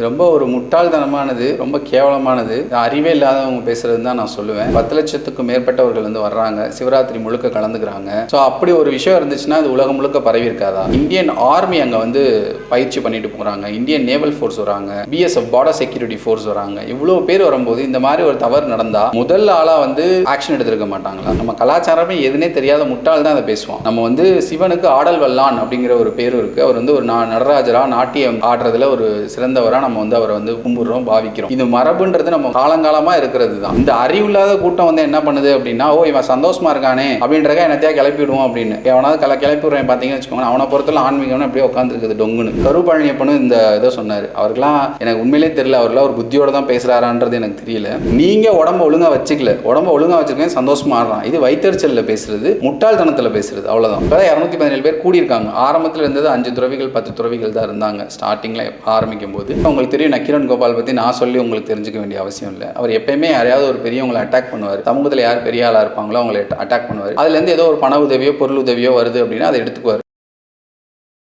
ரொம்ப ஒரு முட்டாள்தனமானது ரொம்ப கேவலமானது. அறிவே இல்லாதவங்க பேசுறது தான் நான் சொல்லுவேன். பத்து லட்சத்துக்கும் மேற்பட்டவர்கள் வந்து வர்றாங்க. சிவராத்திரி முழுக்க கலந்துக்கிறாங்க. ஸோ அப்படி ஒரு விஷயம் இருந்துச்சுன்னா அது உலகம் முழுக்க பரவி இருக்காதா இந்தியன் ஆர்மி அங்கே வந்து பயிற்சி பண்ணிட்டு போகிறாங்க இந்தியன் நேவல் ஃபோர்ஸ் வராங்க. பிஎஸ்எஃப் பார்டர் செக்யூரிட்டி ஃபோர்ஸ் வராங்க. இவ்வளோ பேர் வரும்போது இந்த மாதிரி ஒரு தவறு நடந்தா முதல் ஆளாக வந்து ஆக்ஷன் எடுத்திருக்க மாட்டாங்களா? நம்ம கலாச்சாரமே எதுனே தெரியாத முட்டாள் தான் அதை பேசுவோம் நம்ம வந்து சிவனுக்கு ஆடல் வல்லான் அப்படிங்கிற ஒரு பேரும் இருக்கு. அவர் வந்து ஒரு நா- நடராஜரா நாட்டியம் ஆடுறதுல ஒரு சிறந்தவராக நம்ம வந்து அவரை வந்து கும்பிடுறோம் பாவிக்கிறோம். இது மரபுன்றது நம்ம காலங்காலமா இருக்கிறது தான் இந்த அறிவில்லாத கூட்டம் வந்து என்ன பண்ணுது அப்படின்னா ஓ இவன் சந்தோஷமா இருக்கானே அப்படின்றக்க என்னத்தையா கிளப்பி விடுவோம் அப்படின்னு. எவனாவது கல கிளப்பி விடுறேன் பார்த்தீங்கன்னு வச்சுக்கோங்க அவனை பொறுத்தல ஆன்மீகம்னு அப்படியே உட்காந்துருக்குது டொங்குன்னு. கருப்பழனியப்பனும் இந்த இதை சொன்னார். அவருக்கெல்லாம் எனக்கு உண்மையிலே தெரியல அவர்லாம் ஒரு புத்தியோட தான் பேசுறாரான்றது எனக்கு தெரியல. நீங்க உடம்ப ஒழுங்கா வச்சுக்கல. உடம்ப ஒழுங்கா வச்சுருக்கேன் சந்தோஷமா ஆடுறான். இது வைத்தறிச்சல்ல பேசுறது முட்டாள்தனத்துல பேசுறது அவ்வளவுதான். இப்போ இரநூத்தி பதினேழு பேர் கூடியிருக்காங்க. ஆரம்பத்தில் இருந்தது அஞ்சு துறவிகள் பத்து துறவிகள் தான் இருந்தாங்க. ஸ்டார்டிங்ல ஆரம்பிக்கும் போது உங்களுக்கு தெரியும் நக்கீரன் கோபால் பற்றி நான் சொல்லி உங்களுக்கு தெரிஞ்சுக்க வேண்டிய அவசியம் இல்லை. அவர் எப்பயுமே யாரையாவது ஒரு பெரியவங்களை அட்டாக் பண்ணுவார். சமூகத்தில் யார் பெரிய ஆளாக இருப்பாங்களோ அவங்களை அட்டாக் பண்ணுவார். அதுலேருந்து ஏதோ ஒரு பண உதவியோ பொருள் உதவியோ வருது அப்படின்னா அதை எடுத்துக்குவார்.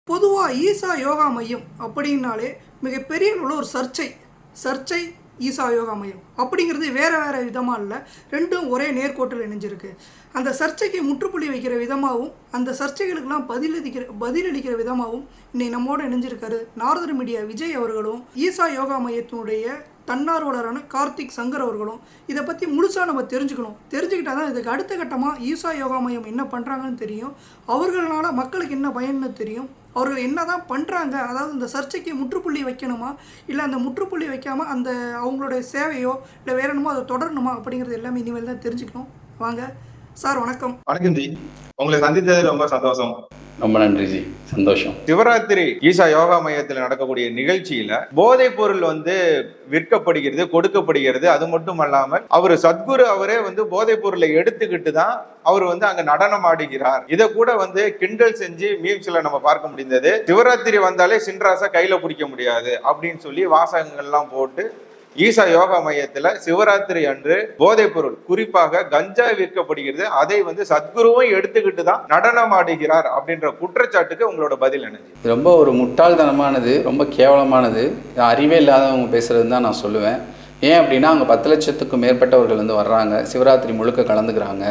பொதுவாக ஈசா யோகா மையம் அப்படின்னாலே மிகப்பெரிய ஒரு சர்ச்சை. சர்ச்சை ஈசா யோகா மையம். அப்படிங்கிறது வேறு வேறு விதமாக இல்லை. ரெண்டும் ஒரே நேர்கோட்டில் இணைஞ்சிருக்கு. அந்த சர்ச்சைக்கு முற்றுப்புள்ளி வைக்கிற விதமாகவும் அந்த சர்ச்சைகளுக்கெல்லாம் பதிலளிக்கிற பதிலளிக்கிற விதமாகவும் இன்னைக்கு நம்மோடு இணைஞ்சிருக்காரு நாரதர் மீடியா விஜய் அவர்களும் ஈசா யோகா மையத்தினுடைய தன்னார்வலரான கார்த்திக் சங்கர் அவர்களும் இதை பற்றி முழுசாக நம்ம தெரிஞ்சுக்கணும். தெரிஞ்சுக்கிட்டால் தான் இதுக்கு அடுத்த கட்டமாக ஈசா யோகா மையம் என்ன பண்ணுறாங்கன்னு தெரியும். அவர்களால் மக்களுக்கு என்ன பயன்னு தெரியும். அவர்கள் என்ன தான் பண்ணுறாங்க அதாவது இந்த சர்ச்சைக்கு முற்றுப்புள்ளி வைக்கணுமா? இல்லை அந்த முற்றுப்புள்ளி வைக்காமல் அந்த அவங்களுடைய சேவையோ இல்லை வேற என்னமோ அதை தொடரணுமா? அப்படிங்கிறது எல்லாமே இனிமேல் தான் தெரிஞ்சுக்கணும். வாங்க. சார் வணக்கம். வணக்கம் ஜி. உங்களை சந்தித்தது ரொம்ப சந்தோஷம். ரொம்ப நன்றி ஜி. சந்தோஷம். சிவராத்திரி ஈசா யோகா மையத்தில் நடக்கக்கூடிய நிகழ்ச்சியில போதைப் பொருள் வந்து விற்கப்படுகிறது கொடுக்கப்படுகிறது. அது மட்டும் அல்லாமல் அவர் சத்குரு அவரே வந்து போதைப் பொருளை எடுத்துக்கிட்டு தான் அவர் வந்து அங்க நடனம் ஆடுகிறார். இதை கூட வந்து கிண்டல் செஞ்சு மீம்ஸ்ல நம்ம பார்க்க முடிந்தது. சிவராத்திரி வந்தாலே சின்ராசா கையில பிடிக்க முடியாது அப்படின்னு சொல்லி வாசகங்கள்லாம் போட்டு ஈசா யோகா மையத்துல சிவராத்திரி அன்று போதைப் பொருள் குறிப்பாக கஞ்சா விற்கப்படுகிறது. அதை வந்து சத்குருவும் எடுத்துக்கிட்டு தான் நடனம் ஆடுகிறார் அப்படின்ற குற்றச்சாட்டுக்கு உங்களோட பதில் என்ன ரொம்ப ஒரு முட்டாள்தனமானது ரொம்ப கேவலமானது. அறிவே இல்லாதவங்க பேசுறது தான் நான் சொல்லுவேன். ஏன் அப்படின்னா அங்கே பத்து லட்சத்துக்கும் மேற்பட்டவர்கள் வந்து வர்றாங்க. சிவராத்திரி முழுக்க கலந்துக்கிறாங்க.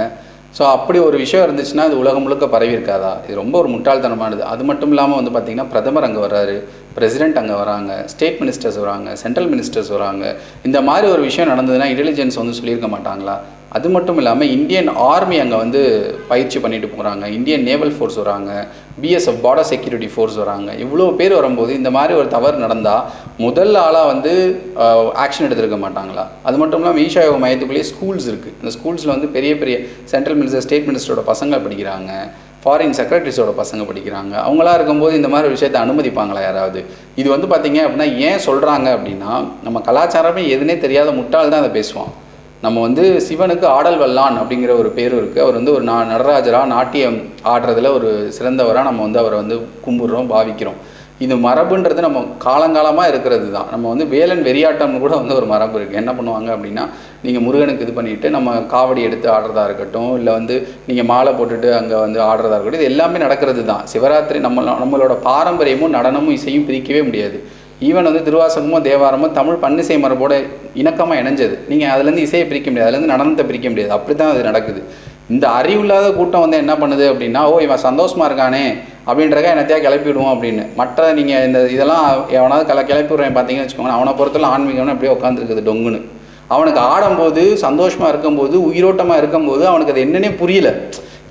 ஸோ அப்படி ஒரு விஷயம் இருந்துச்சுன்னா அது உலகம் முழுக்க பரவி இருக்காதா இது ரொம்ப ஒரு முட்டாள்தனமானது. அது மட்டும் இல்லாமல் வந்து பார்த்திங்கன்னா பிரதமர் அங்கே வர்றாரு. பிரசிடென்ட் அங்கே வராங்க ஸ்டேட் மினிஸ்டர்ஸ் வராங்க சென்ட்ரல் மினிஸ்டர்ஸ் வராங்க. இந்த மாதிரி ஒரு விஷயம் நடந்ததுன்னா இன்டெலிஜென்ஸ் வந்து சொல்லியிருக்க மாட்டாங்களா? அது மட்டும் இல்லாமல் இந்தியன் ஆர்மி அங்கே வந்து பயிற்சி பண்ணிட்டு போகிறாங்க இந்தியன் நேவல் ஃபோர்ஸ் வராங்க பிஎஸ்எஃப் பார்டர் செக்யூரிட்டி ஃபோர்ஸ் வராங்க. இவ்வளோ பேர் வரும்போது இந்த மாதிரி ஒரு தவறு நடந்தால் முதல் ஆளாக வந்து ஆக்ஷன் எடுத்திருக்க மாட்டாங்களா? அது மட்டும் இல்லாமல் ஈஷா யோகா மையத்துக்குள்ளேயே ஸ்கூல்ஸ் இருக்குது இந்த ஸ்கூல்ஸில் வந்து பெரிய பெரிய சென்ட்ரல் மினிஸ்டர் ஸ்டேட் மினிஸ்டரோட பசங்க படிக்கிறாங்க. ஃபாரின் செக்ரட்டரிஸோட பசங்க படிக்கிறாங்க. அவங்களா இருக்கும்போது இந்த மாதிரி விஷயத்தை அனுமதிப்பாங்களா யாராவது? இது வந்து பார்த்திங்க அப்படின்னா ஏன் சொல்கிறாங்க அப்படின்னா நம்ம கலாச்சாரமே எதுனே தெரியாத முட்டாள் தான் அதை பேசுவான். நம்ம வந்து சிவனுக்கு ஆடல் வல்லான் அப்படிங்கிற ஒரு பேர் இருக்குது அவர் வந்து ஒரு நா நடராஜரா நாட்டியம் ஆடுறதுல ஒரு சிறந்தவராக நம்ம வந்து அவரை வந்து கும்பிட்றோம் பாவிக்கிறோம். இது மரபுன்றது நம்ம காலங்காலமாக இருக்கிறது தான் நம்ம வந்து வேலன் வெறியாட்டம்னு கூட வந்து ஒரு மரபு இருக்குது என்ன பண்ணுவாங்க அப்படின்னா நீங்கள் முருகனுக்கு இது பண்ணிவிட்டு நம்ம காவடி எடுத்து ஆடுறதா இருக்கட்டும் இல்லை வந்து நீங்கள் மாலை போட்டுட்டு அங்கே வந்து ஆடுறதா இருக்கட்டும் இது எல்லாமே நடக்கிறது தான் சிவராத்திரி நம்ம நம்மளோட பாரம்பரியமும் நடனமும் இசையும் பிரிக்கவே முடியாது. ஈவன் வந்து திருவாசகமோ தேவாரமோ தமிழ் பன்னிசை மரபோட இணக்கமாக இணைஞ்சது. நீங்கள் அதுலேருந்து இசையை பிரிக்க முடியாது. அதுலேருந்து நடனத்தை பிரிக்க முடியாது. அப்படி தான் அது நடக்குது. இந்த அறிவில்லாத கூட்டம் வந்து என்ன பண்ணுது அப்படின்னா ஓ இவன் சந்தோஷமாக இருக்கானே. அப்படின்றக்க என்னத்தையா கிளப்பி விடுவோம் அப்படின்னு. மற்ற நீங்கள் இந்த இதெல்லாம் எவனாவது கல கிளப்பி விடுறேன் பார்த்தீங்கன்னு வச்சுக்கோங்க அவனை பொறுத்தவரை ஆன்மீகம்னு அப்படியே உட்காந்துருக்குது டொங்குன்னு. அவனுக்கு ஆடும்போது சந்தோஷமாக இருக்கும்போது உயிரோட்டமாக இருக்கும்போது அவனுக்கு அது என்னன்னே புரியல.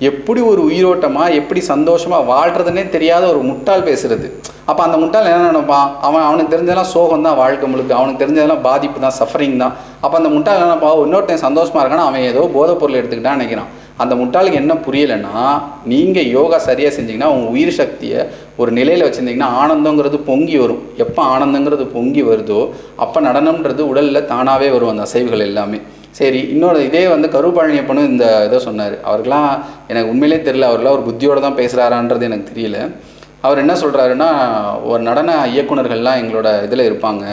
எப்படி ஒரு உயிரோட்டமாக எப்படி சந்தோஷமாக வாழ்கிறதுனே தெரியாத ஒரு முட்டாள் பேசுகிறது அப்போ அந்த முட்டாள் என்ன நினைப்பான்? அவன் அவனுக்கு தெரிஞ்சதெல்லாம் சோகம் தான் வாழ்க்கை முழுக்க. அவனுக்கு தெரிஞ்சதெல்லாம் பாதிப்பு தான் சஃபரிங் தான். அப்போ அந்த முட்டால் என்ன நினைப்பா இன்னொருத்தன் சந்தோஷமாக இருக்கானா அவன் ஏதோ போதைப் பொருள் எடுத்துக்கிட்டான்னு நினைக்கிறான். அந்த முட்டாளுக்கு என்ன புரியலைன்னா நீங்கள் யோகா சரியாக செஞ்சீங்கன்னா உங்கள் உயிர் சக்தியை ஒரு நிலையில் வச்சுருந்தீங்கன்னா ஆனந்தங்கிறது பொங்கி வரும். எப்போ ஆனந்தங்கிறது பொங்கி வருதோ அப்போ நடனம்ன்றது உடலில் தானாகவே வரும் அந்த அசைவுகள் எல்லாமே. சரி இன்னொரு இதே வந்து கருப்பழனியப்பனும் இந்த இதை சொன்னார். அவருக்கெல்லாம் எனக்கு உண்மையிலே தெரியல அவர்லாம் ஒரு புத்தியோட தான் பேசுகிறாரான்றது எனக்கு தெரியல. அவர் என்ன சொல்கிறாருன்னா ஒரு நடன இயக்குனர்கள்லாம் எங்களோட இதில் இருப்பாங்க.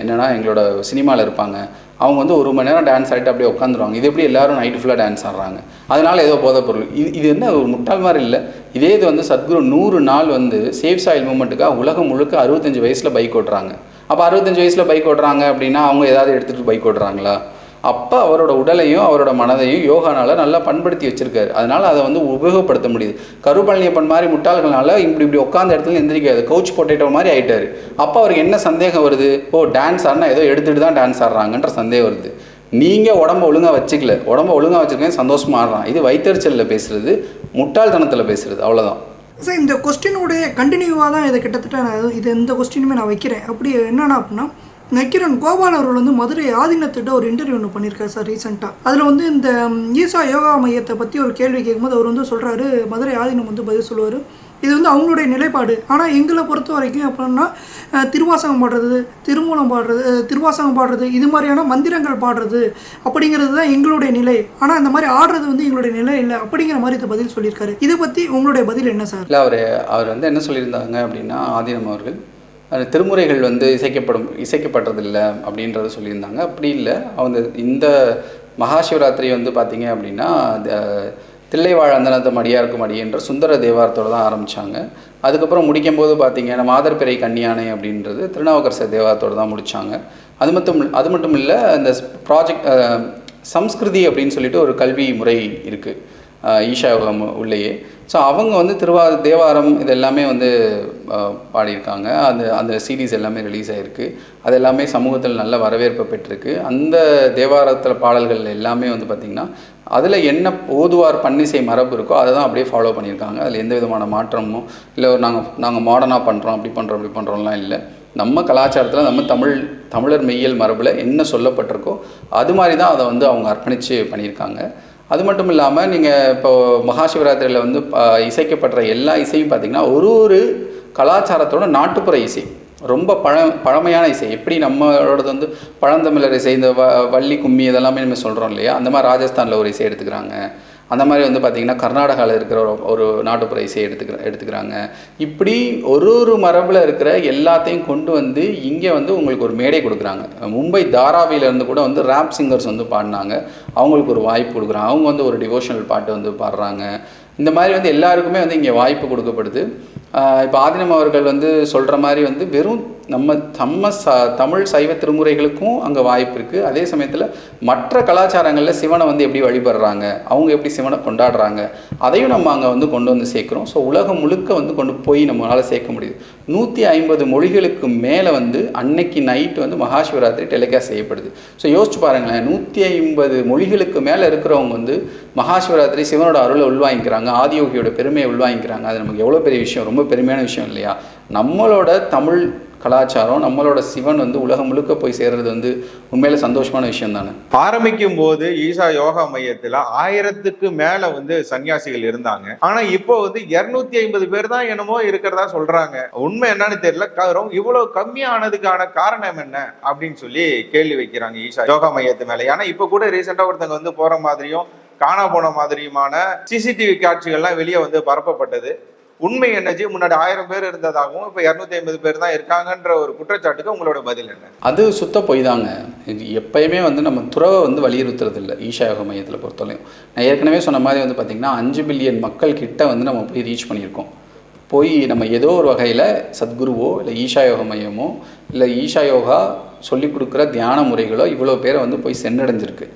என்னென்னா என்னன்னா எங்களோட சினிமாவில் இருப்பாங்க. அவங்க வந்து ஒரு மணி நேரம் டான்ஸ் ஆகிட்டு அப்படியே உட்காந்துருவாங்க. இது எப்படி எல்லாரும் நைட்டு ஃபுல்லாக டான்ஸ் ஆடுறாங்க? அதனால் ஏதோ போதை பொருள் இது இது என்ன ஒரு முட்டாள் மாதிரி இல்லை. இதே இது வந்து சத்குரு நூறு நாள் வந்து சேஃப் சாயில் மூமெண்ட்டுக்காக உலகம் முழுக்க அறுபத்தஞ்சு வயசில் பைக் ஓட்டுறாங்க. அப்போ அறுபத்தஞ்சு வயசில் பைக் ஓட்டுறாங்க அப்படின்னா அவங்க ஏதாவது எடுத்துகிட்டு பைக் ஓட்டுறாங்களா? அப்போ அவரோட உடலையும் அவரோட மனதையும் யோகானால் நல்லா பண்படுத்தி வச்சிருக்காரு. அதனால் அதை வந்து உபயோகப்படுத்த முடியுது. கருப்பழனியப்பன் மாதிரி முட்டாள்களால் இப்படி இப்படி உட்காந்த இடத்துல எந்திரிக்காது. கவுச் பொட்டேட்டோ மாதிரி ஆயிட்டாரு. அப்போ அவருக்கு என்ன சந்தேகம் வருது? ஓ டான்ஸ் ஆடினா ஏதோ எடுத்துகிட்டு தான் டான்ஸ் ஆடுறாங்கன்ற சந்தேகம் வருது. நீங்கள் உடம்ப ஒழுங்காக வச்சுக்கல. உடம்ப ஒழுங்காக வச்சுருக்கேன் சந்தோஷமா ஆடுறான். இது வைத்தறிச்சலில் பேசுகிறது முட்டாள்தனத்தில் பேசுகிறது அவ்வளோதான் சார் இந்த கொஸ்டினுடைய கண்டினியூவாக தான் இதை கிட்டத்தட்ட நான் இது- எந்த இந்த கொஸ்டினுமே நான் வைக்கிறேன். அப்படி என்னென்னா அப்படின்னா நக்கிரன் கோபால் அவர்கள் வந்து மதுரை ஆதீனத்திட்ட ஒரு இன்டர்வியூ ஒன்று பண்ணியிருக்காரு சார் ரீசெண்டாக அதில் வந்து இந்த ஈசா யோகா மையத்தை பற்றி ஒரு கேள்வி கேட்கும்போது அவர் வந்து சொல்கிறாரு மதுரை ஆதீனம் வந்து பதில் சொல்லுவார். இது வந்து அவங்களுடைய நிலைப்பாடு. ஆனால் எங்களை பொறுத்த வரைக்கும் அப்படின்னா திருவாசகம் பாடுறது திருமூலம் பாடுறது திருவாசகம் பாடுறது இது மாதிரியான மந்திரங்கள் பாடுறது அப்படிங்கிறது தான் எங்களுடைய நிலை. ஆனால் இந்த மாதிரி ஆடுறது வந்து எங்களுடைய நிலை இல்லை அப்படிங்கிற மாதிரி இதை பதில் சொல்லியிருக்காரு. இதை பற்றி உங்களுடைய பதில் என்ன சார்? இல்லை அவர் அவர் வந்து என்ன சொல்லியிருந்தாங்க அப்படின்னா ஆதீனம் அவர்கள் திருமுறைகள் வந்து இசைக்கப்படும் இசைக்கப்பட்டதில்லை அப்படின்றத சொல்லியிருந்தாங்க. அப்படி இல்லை. அவங்க இந்த மகாசிவராத்திரி வந்து பார்த்திங்க அப்படின்னா அந்த தில்லைவாழ் அந்தனத்தம் அடியாருக்கும் அடியன்ற சுந்தர தேவாரத்தோடு தான் ஆரம்பித்தாங்க அதுக்கப்புறம் முடிக்கும் போது மாதர்பிறை கன்னியானை அப்படின்றது திருநாவுக்கரசர் தேவாரத்தோடு தான் முடித்தாங்க அது மட்டும் அது மட்டும் இல்லை இந்த ப்ராஜெக்ட் சம்ஸ்கிருதி அப்படின்னு சொல்லிட்டு ஒரு கல்வி முறை இருக்குது ஆஹ் உள்ளேயே. ஸோ அவங்க வந்து திருவா தேவாரம் இது எல்லாமே வந்து பாடியிருக்காங்க. அந்த அந்த சீரீஸ் எல்லாமே ரிலீஸ் ஆகிருக்கு அது எல்லாமே சமூகத்தில் நல்ல வரவேற்பு பெற்றிருக்கு. அந்த தேவாரத்தில் பாடல்கள் எல்லாமே வந்து பார்த்திங்கன்னா அதில் என்ன ஓதுவார் பன்னிசை மரபு இருக்கோ அதை தான் அப்படியே ஃபாலோ பண்ணியிருக்காங்க. அதில் எந்த விதமான மாற்றமும் இல்லை நாங்கள் நாங்கள் மாடர்னாக பண்ணுறோம் அப்படி பண்ணுறோம் அப்படி பண்ணுறோம்லாம் இல்லை. நம்ம கலாச்சாரத்தில் நம்ம தமிழ் தமிழர் மெய்யல் மரபில் என்ன சொல்லப்பட்டிருக்கோ அது மாதிரி தான் அதை வந்து அவங்க அர்ப்பணித்து பண்ணியிருக்காங்க. அது மட்டும் இல்லாமல் நீங்கள் இப்போது மகாசிவராத்திரியில் வந்து இசைக்கப்படுற எல்லா இசையும் பார்த்திங்கன்னா ஒரு ஒரு கலாச்சாரத்தோட நாட்டுப்புற இசை. ரொம்ப பழ பழமையான இசை. எப்படி நம்மளோடது வந்து பழந்தமிழர் இசை இந்த வ வள்ளி கும்மி இதெல்லாமே நம்ம சொல்கிறோம் இல்லையா? அந்த மாதிரி ராஜஸ்தானில் ஒரு இசை எடுத்துக்கிறாங்க. அந்த மாதிரி வந்து பார்த்திங்கன்னா கர்நாடகாவில் இருக்கிற ஒரு ஒரு நாட்டுப்புற இசையை எடுத்துக்கிற எடுத்துக்கிறாங்க. இப்படி ஒரு ஒரு மரபில் இருக்கிற எல்லாத்தையும் கொண்டு வந்து இங்கே வந்து உங்களுக்கு ஒரு மேடை கொடுக்குறாங்க. மும்பை தாராவிலேருந்து கூட வந்து ரேப் சிங்கர்ஸ் வந்து பாடினாங்க. அவங்களுக்கு ஒரு வாய்ப்பு கொடுக்குறாங்க. அவங்க வந்து ஒரு டிவோஷனல் பாட்டு வந்து பாடுறாங்க. இந்த மாதிரி வந்து எல்லாருக்குமே வந்து இங்கே வாய்ப்பு கொடுக்கப்படுது. இப்போ ஆதினம் அவர்கள் வந்து சொல்கிற மாதிரி வந்து வெறும் நம்ம நம்ம ச தமிழ் சைவ திருமுறைகளுக்கும் அங்கே வாய்ப்பு இருக்குது அதே சமயத்தில் மற்ற கலாச்சாரங்களில் சிவனை வந்து எப்படி வழிபடுறாங்க? அவங்க எப்படி சிவனை கொண்டாடுறாங்க? அதையும் நம்ம அங்கே வந்து கொண்டு வந்து சேர்க்குறோம். ஸோ உலகம் முழுக்க வந்து கொண்டு போய் நம்மளால் சேர்க்க முடியுது. நூற்றி ஐம்பது மொழிகளுக்கு மேலே வந்து அன்னைக்கு நைட்டு வந்து மகாசிவராத்திரி டெலிகாஸ்ட் செய்யப்படுது. ஸோ யோசிச்சு பாருங்களேன். நூற்றி ஐம்பது மொழிகளுக்கு மேலே இருக்கிறவங்க வந்து மகாசிவராத்திரி சிவனோட அருளை உள்வாங்கிக்கிறாங்க. ஆதியோகியோட பெருமையை உள்வாங்கிக்கிறாங்க. அது நமக்கு எவ்வளோ பெரிய விஷயம்? ரொம்ப பெருமையான விஷயம் இல்லையா? நம்மளோட தமிழ் கலாச்சாரம் நம்மளோட சிவன் வந்து உலகம் முழுக்க போய் சேர்றது வந்து உண்மையில சந்தோஷமான விஷயம் தானே? ஆரம்பிக்கும் போது ஈசா யோகா மையத்துல ஆயிரத்துக்கு மேல வந்து சன்னியாசிகள் இருந்தாங்க. ஆனா இப்போ வந்து இருநூத்தி ஐம்பது பேர் தான் என்னமோ இருக்கிறதா சொல்றாங்க. உண்மை என்னன்னு தெரியல. இவ்வளவு கம்மியானதுக்கான காரணம் என்ன? அப்படின்னு சொல்லி கேள்வி வைக்கிறாங்க ஈசா யோகா மையத்து மேல. ஏன்னா இப்ப கூட ரீசெண்டா ஒருத்தங்க வந்து போற மாதிரியும் காணா போன மாதிரியுமான சிசிடிவி காட்சிகள்லாம் வெளியே வந்து பரப்பப்பட்டது. உண்மை என்னச்சு முன்னாடி ஆயிரம் பேர் இருந்ததாகவும் இப்போ இரநூத்தி ஐம்பது பேர் தான் இருக்காங்கன்ற ஒரு குற்றச்சாட்டுக்கு உங்களோட பதில் என்ன? அது சுத்த பொய் தாங்க. எப்பயுமே வந்து நம்ம துறவை வந்து வலியுறுத்துறது இல்லை ஈஷா யோக மையத்தில் பொறுத்தவரையும். நான் ஏற்கனவே சொன்ன மாதிரி வந்து பார்த்திங்கன்னா அஞ்சு பில்லியன் மக்கள் கிட்ட வந்து நம்ம போய் ரீச் பண்ணியிருக்கோம். போய் நம்ம ஏதோ ஒரு வகையில் சத்குருவோ இல்லை ஈஷா யோக மையமோ இல்லை ஈஷா யோகா சொல்லிக் கொடுக்குற தியான முறைகளோ இவ்வளோ பேரை வந்து போய் சென்றடைஞ்சிருக்கு.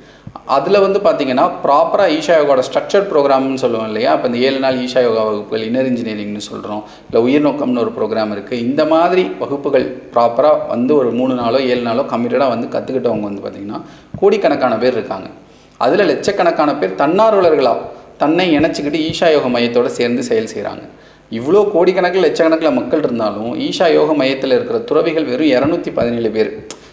அதில் வந்து பார்த்திங்கன்னா ப்ராப்பராக ஈஷா யோகாவோட ஸ்ட்ரக்சர் ப்ரோக்ராம்னு சொல்லுவோம் இல்லையா? இப்போ இந்த ஏழு நாள் ஈஷா யோகா வகுப்புகள் இன்னர் இன்ஜினியரிங்னு சொல்கிறோம் இல்லை உயிர்நோக்கம்னு ஒரு ப்ரோக்ராம் இருக்குது இந்த மாதிரி வகுப்புகள் ப்ராப்பராக வந்து ஒரு மூணு நாளோ ஏழு நாளோ கம்மிட்டடாக வந்து கற்றுக்கிட்டவங்க வந்து பார்த்திங்கன்னா கோடிக்கணக்கான பேர் இருக்காங்க. அதில் லட்சக்கணக்கான பேர் தன்னார்வலர்களாக தன்னை இணைச்சிக்கிட்டு ஈஷா யோக மையத்தோட சேர்ந்து செயல் செய்கிறாங்க இவ்வளோ கோடிக்கணக்கில் லட்சக்கணக்கில் மக்கள் இருந்தாலும் ஈஷா யோக மையத்தில் இருக்கிற துறவிகள் வெறும் இரநூத்தி பதினேழு பேர்.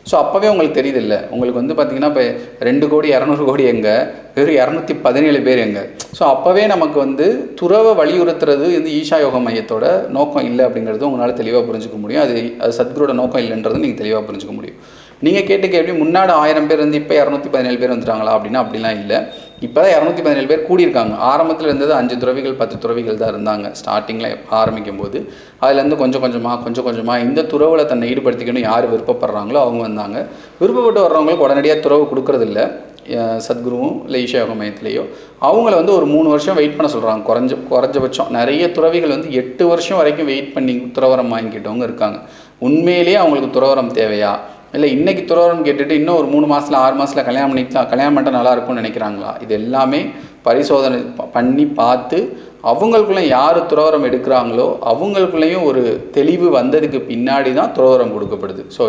ஸோ அப்போவே உங்களுக்கு தெரியுதில்ல. உங்களுக்கு வந்து பார்த்திங்கன்னா இப்போ ரெண்டு கோடி இரநூறு கோடி எங்கே? வெறும் இரநூத்தி பதினேழு பேர் எங்கே? ஸோ அப்போவே நமக்கு வந்து துறவை வலியுறுத்துறது வந்து ஈஷா யோக மையத்தோட நோக்கம் இல்லை அப்படிங்கிறது உங்களால் தெளிவாக புரிஞ்சுக்க முடியும். அது அது சத்குரோட நோக்கம் இல்லைன்றது நீங்கள் தெளிவாக புரிஞ்சுக்க முடியும். நீங்கள் கேட்டு கேள்வி முன்னாடி ஆயிரம் பேர் இருந்து இப்போ இரநூத்தி பதினேழு பேர் வந்துட்டாங்களா அப்படின்னா அப்படிலாம் இல்லை. இப்போ தான் இரநூத்தி பதினேழு பேர் கூடியிருக்காங்க. ஆரம்பத்தில் இருந்தது அஞ்சு துறவிகள் பத்து துறவிகள் தான் இருந்தாங்க. ஸ்டார்டிங்கில் ஆரம்பிக்கும் போது அதுலேருந்து கொஞ்சம் கொஞ்சமாக கொஞ்சம் கொஞ்சமாக இந்த துறவில் தன்னை ஈடுபடுத்திக்கணும் யார் விருப்பப்படுறாங்களோ அவங்க வந்தாங்க. விருப்பப்பட்டு வர்றவங்களுக்கு உடனடியாக துறவு கொடுக்கறதில்ல. சத்குருவும் இல்லை ஈஷாயோக மையத்திலேயோ. அவங்கள வந்து ஒரு மூணு வருஷம் வெயிட் பண்ண சொல்கிறாங்க குறைஞ்ச குறைஞ்சபட்சம் நிறைய துறவிகள் வந்து எட்டு வருஷம் வரைக்கும் வெயிட் பண்ணி துறவரம் வாங்கிக்கிட்டவங்க இருக்காங்க. உண்மையிலேயே அவங்களுக்கு துறவரம் தேவையா? இல்லை இன்றைக்கி துறவரம் கேட்டுட்டு இன்னும் ஒரு மூணு மாதத்தில் ஆறு மாதத்தில் கல்யாணம் பண்ணிக்கலாம் கல்யாணம் பண்ணிட்டா நல்லா இருக்கும்னு நினைக்கிறாங்களா? இது எல்லாமே பரிசோதனை பண்ணி பார்த்து அவங்களுக்குள்ள யார் துறவரம் எடுக்கிறாங்களோ அவங்களுக்குள்ளேயும் ஒரு தெளிவு வந்ததுக்கு பின்னாடி தான் துறவரம் கொடுக்கப்படுது. ஸோ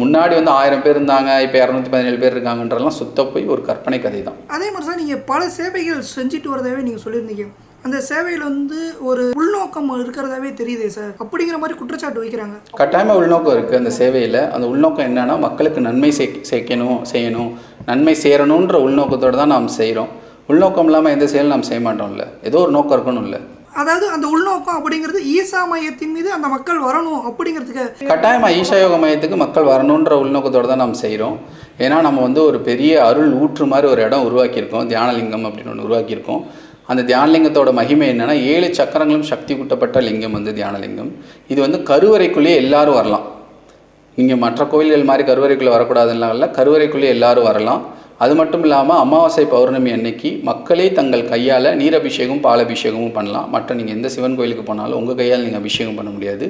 முன்னாடி வந்து ஆயிரம் பேர் இருந்தாங்க இப்போ இரநூத்தி பதினேழு பேர் இருக்காங்கன்றலாம் சுத்த போய் ஒரு கற்பனை கதை தான் அதே மாதிரி தான் நீங்கள் பல சேவைகள் செஞ்சுட்டு வரதாவே நீங்கள் சொல்லியிருந்தீங்க. அந்த சேவையில் வந்து ஒரு உள்நோக்கம் இருக்கிறதாவே தெரியுதே சார். அப்படிங்கிற மாதிரி குற்றச்சாட்டு வைக்கிறாங்க. கட்டாயமாக உள்நோக்கம் இருக்குது அந்த சேவையில். அந்த உள்நோக்கம் என்னன்னா மக்களுக்கு நன்மை சே சேர்க்கணும் செய்யணும் நன்மை சேரணுன்ற உள்நோக்கத்தோடு தான் நாம் செய்கிறோம் உள்நோக்கம் இல்லாமல் எந்த செயலும் நாம் செய்ய மாட்டோம்ல ஏதோ ஒரு நோக்கம் இருக்கணும்ல அதாவது அந்த உள்நோக்கம் அப்படிங்கிறது ஈசா மையத்தின் மீது அந்த மக்கள் வரணும் அப்படிங்கிறதுக்கு. கட்டாயமாக ஈஷா யோக மையத்துக்கு மக்கள் வரணுன்ற உள்நோக்கத்தோடு தான் நாம் செய்கிறோம் ஏன்னா நம்ம வந்து ஒரு பெரிய அருள் ஊற்று மாதிரி ஒரு இடம் உருவாக்கியிருக்கோம். தியானலிங்கம் அப்படின்னு ஒன்று உருவாக்கியிருக்கோம். அந்த தியானலிங்கத்தோட மகிமை என்னென்னா ஏழு சக்கரங்களும் சக்தி கூட்டப்பட்ட லிங்கம் வந்து தியானலிங்கம். இது வந்து கருவறைக்குள்ளேயே எல்லாரும் வரலாம். நீங்கள் மற்ற கோயில்கள் மாதிரி கருவறைக்குள்ளே வரக்கூடாதுலாம் இல்லை கருவறைக்குள்ளே எல்லாரும் வரலாம். அது மட்டும் இல்லாமல் அமாவாசை பௌர்ணமி அன்னைக்கு மக்களே தங்கள் கையால் நீரபிஷேகம் பாலபிஷேகமும் பண்ணலாம். மற்ற நீங்கள் எந்த சிவன் கோயிலுக்கு போனாலும் உங்கள் கையால் நீங்கள் அபிஷேகம் பண்ண முடியாது.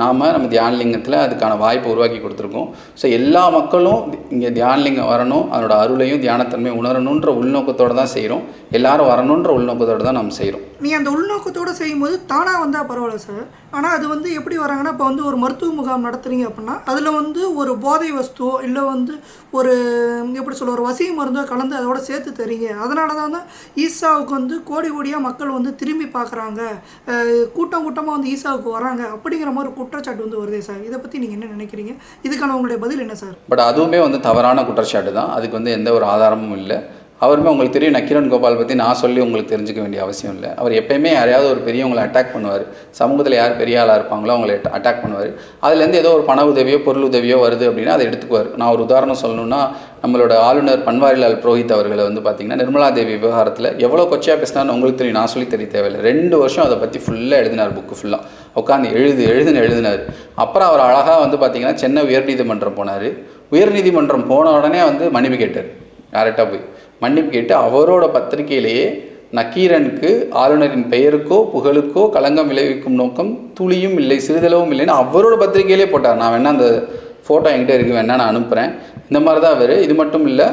நாம் நம்ம தியானலிங்கத்தில் அதுக்கான வாய்ப்பை உருவாக்கி கொடுத்துருக்கோம். ஸோ எல்லா மக்களும் இங்கே தியானலிங்கம் வரணும் அதனோட அருளையும் தியானத்தன்மையும் உணரணுன்ற உள்நோக்கத்தோடு தான் செய்கிறோம் எல்லாரும் வரணுன்ற உள்நோக்கத்தோடு தான் நம்ம செய்கிறோம் நீ அந்த உள்நோக்கத்தோடு செய்யும்போது தானாக வந்தால் பரவாயில்ல சார் ஆனால் அது வந்து எப்படி வராங்கன்னா இப்போ வந்து ஒரு மருத்துவ முகாம் நடத்துறீங்க அப்படின்னா அதில் வந்து ஒரு போதை வஸ்துவோ இல்லை வந்து ஒரு எப்படி சொல்ல ஒரு வசிய மருந்தோ கலந்து அதோட சேர்த்து தரீங்க. அதனால தான் தான் ஈசாவுக்கு வந்து கோடி கோடியாக மக்கள் வந்து திரும்பி பார்க்குறாங்க கூட்டம் கூட்டமாக வந்து ஈசாவுக்கு வராங்க. அப்படிங்கிற மாதிரி ஒரு குற்றச்சாட்டு வந்து வருதே சார் இதை பற்றி நீங்கள் என்ன நினைக்கிறீங்க? இதுக்கான உங்களுடைய பதில் என்ன சார் பட் அதுவுமே வந்து தவறான குற்றச்சாட்டு தான் அதுக்கு வந்து எந்த ஒரு ஆதாரமும் இல்லை. அவருமே உங்களுக்கு தெரியும் நக்கீரன் கோபால் பற்றி நான் சொல்லி உங்களுக்கு தெரிஞ்சுக்க வேண்டிய அவசியம் இல்லை. அவர் எப்பயுமே யாரையாவது ஒரு பெரியவங்களை அட்டாக் பண்ணுவார். சமூகத்தில் யார் பெரிய ஆளாக இருப்பாங்களோ அவங்களை அட்டாக் பண்ணுவார். அதுலேருந்து ஏதோ ஒரு பண உதவியோ பொருள் உதவியோ வருது அப்படின்னா அதை எடுத்துக்குவார். நான் ஒரு உதாரணம் சொல்லணும்னா நம்மளோட ஆளுநர் பன்வாரிலால் புரோஹித் அவர்களை வந்து பார்த்தீங்கன்னா நிர்மலா தேவி விவகாரத்தில் எவ்வளோ கொச்சையாக பேசினான்னு உங்களுக்கு தெரியும் நான் சொல்லி தெரிய தேவையில்லை. ரெண்டு வருஷம் அதை பற்றி ஃபுல்லாக எழுதினார் புக்கு ஃபுல்லாக உட்காந்து எழுது எழுதுன்னு எழுதினார். அப்புறம் அவர் அழகாக வந்து பார்த்திங்கன்னா சென்னை உயர்நீதிமன்றம் போனார். உயர்நீதிமன்றம் போன உடனே வந்து மன்னிப்பு கேட்டார். டேரெக்டாக போய். மன்னிப்பு கேட்டு அவரோட பத்திரிகையிலேயே நக்கீரனுக்கு ஆளுநரின் பெயருக்கோ புகழுக்கோ களங்கம் விளைவிக்கும் நோக்கம் துளியும் இல்லை சிறிதளவும் இல்லைன்னு அவரோட பத்திரிகையிலே போட்டார். நான் வேணால் அந்த ஃபோட்டோ என்கிட்ட இருக்கு வேணால் நான் அனுப்புகிறேன் இந்த மாதிரி தான் அவர் இது மட்டும் இல்லை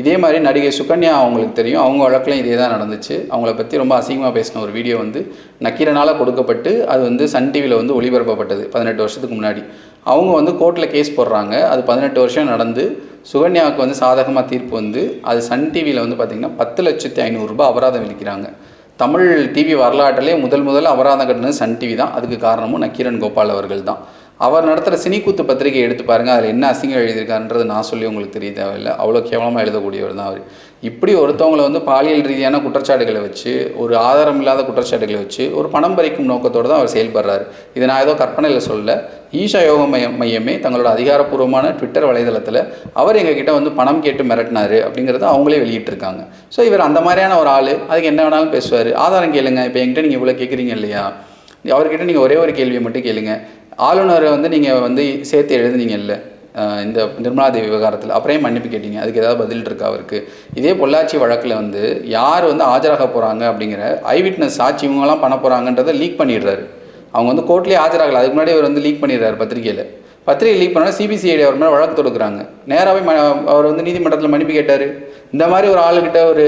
இதே மாதிரி நடிகை சுகன்யா அவங்களுக்கு தெரியும். அவங்க வழக்கிலும் இதே தான் நடந்துச்சு. அவங்கள பற்றி ரொம்ப அசிங்கமாக பேசின ஒரு வீடியோ வந்து நக்கீரனால் கொடுக்கப்பட்டு அது வந்து சன் டிவியில் வந்து ஒளிபரப்பப்பட்டது பதினெட்டு வருஷத்துக்கு முன்னாடி. அவங்க வந்து கோர்ட்டில் கேஸ் போடுறாங்க. அது பதினெட்டு வருஷம் நடந்து சுகன்யாவுக்கு வந்து சாதகமாக தீர்ப்பு வந்து அது சன் டிவியில் வந்து பார்த்திங்கன்னா பத்து லட்சத்தி ஐநூறுரூபா அபராதம் விதிக்கிறாங்க. தமிழ் டிவி வரலாற்றிலே முதல் முதல்ல அபராதம் கட்டினது சன் டிவி தான். அதுக்கு காரணமும் நக்கீரன் கோபால் அவர்கள் தான். அவர் நடத்துகிற சினிக்கூத்து பத்திரிகை எடுத்து பாருங்கள் அதில் என்ன அசிங்கம் எழுதியிருக்காருன்றது நான் சொல்லி உங்களுக்கு தெரிய தேவையில்லை. அவ்வளோ கேவலமாக எழுதக்கூடியவர் தான் அவர். இப்படி ஒருத்தவங்களை வந்து பாலியல் ரீதியான குற்றச்சாட்டுகளை வச்சு ஒரு ஆதாரம் இல்லாத குற்றச்சாட்டுகளை வச்சு ஒரு பணம் பறிக்கும் நோக்கத்தோடு தான் அவர் செயல்படுறாரு. இதை நான் ஏதோ கற்பனையில் சொல்ல ஈஷா யோக மையம் மையமே தங்களோட அதிகாரப்பூர்வமான ட்விட்டர் வலைதளத்தில் அவர் எங்ககிட்ட வந்து பணம் கேட்டு மிரட்டினார் அப்படிங்கிறத அவங்களே வெளியிட்டிருக்காங்க. ஸோ இவர் அந்த மாதிரியான ஒரு ஆள் அதுக்கு என்ன வேணாலும் பேசுவார். ஆதாரம் கேளுங்க இப்போ என்கிட்ட நீங்கள் இவ்வளோ கேட்குறீங்க இல்லையா? அவர்கிட்ட நீங்கள் ஒரே ஒரு கேள்வியை மட்டும் கேளுங்க. ஆளுநரை வந்து நீங்கள் வந்து சேர்த்து எழுதுனீங்க இல்லை இந்த நிர்மலா தேவி விவகாரத்தில். அப்புறம் மன்னிப்பு கேட்டீங்க. அதுக்கு ஏதாவது பதில் இருக்கா அவருக்கு? இதே பொள்ளாச்சி வழக்கில் வந்து யார் வந்து ஆஜராக போகிறாங்க அப்படிங்கிற ஐ விட்னஸ் சாட்சி இவங்கெல்லாம் பண்ண போகிறாங்கன்றதை லீக் பண்ணிடுறாரு. அவங்க வந்து கோர்ட்லேயே ஆஜராகலை. அதுக்கு முன்னாடி அவர் வந்து லீக் பண்ணிடுறாரு பத்திரிகையில். பத்திரிகை லீக் பண்ணால் சிபிசிஐடி அவர் மேலே வழக்கு தொடுக்குறாங்க. நேராகவே ம அவர் வந்து நீதிமன்றத்தில் மன்னிப்பு கேட்டார். இந்த மாதிரி ஒரு ஆளுகிட்ட ஒரு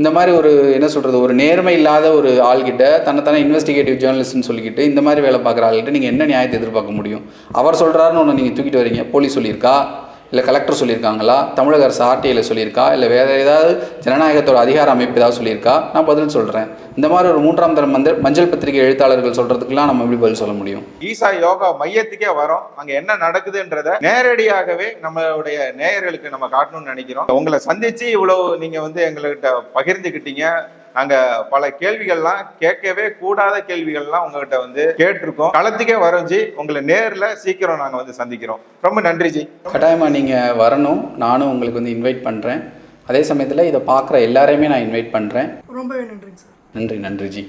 இந்த மாதிரி ஒரு என்ன சொல்கிறது ஒரு நேர்மை இல்லாத ஒரு ஆள்கிட்ட தன்னைத்தானே இன்வெஸ்டிகேட்டிவ் ஜேர்னலிஸ்ட்னு சொல்லிக்கிட்டு இந்த மாதிரி வேலை பார்க்குற ஆள்கிட்ட நீங்கள் என்ன நியாயத்தை எதிர்பார்க்க முடியும்? அவர் சொல்கிறாருன்னு ஒன்று நீங்கள் தூக்கிட்டு வரீங்க போலீஸ் சொல்லியிருக்கா? இல்லை கலெக்டர் சொல்லியிருக்காங்களா? தமிழக அரசு ஆர்டிஐயில் சொல்லியிருக்கா? இல்லை வேறு ஏதாவது ஜனநாயகத்தோட அதிகார அமைப்பு ஏதாவது சொல்லியிருக்கா? நான் பதில் சொல்கிறேன் இந்த மாதிரி ஒரு மூன்றாம் தரம் மஞ்சள் மஞ்சள் பத்திரிகை எழுத்தாளர்கள் சொல்கிறதுக்கெல்லாம் நம்ம எப்படி பதில் சொல்ல முடியும்? ஈசா யோகா மையத்துக்கே வரோம். அங்க என்ன நடக்குதுன்றத நேரடியாகவே நம்மளுடைய நேயர்களுக்கு நம்ம காட்டணும்னு நினைக்கிறோம். உங்களை சந்திச்சு இவ்வளவு நீங்க வந்து எங்ககிட்ட பகிர்ந்துக்கிட்டீங்க நாங்க பல கேள்விகள்லாம் கேட்கவே கூடாத கேள்விகள்லாம் உங்ககிட்ட வந்து கேட்டிருக்கோம். களத்துக்கே வரைஞ்சி உங்களை நேர்ல சீக்கிரம் நாங்க வந்து சந்திக்கிறோம். ரொம்ப நன்றி ஜி. கட்டாயமாக நீங்கள் வரணும். நானும் உங்களுக்கு வந்து இன்வைட் பண்ணுறேன் அதே சமயத்தில் இதை பார்க்குற எல்லாரையுமே நான் இன்வைட் பண்ணுறேன் ரொம்பவே நன்றிங்க சார். நன்றி நன்றி ஜி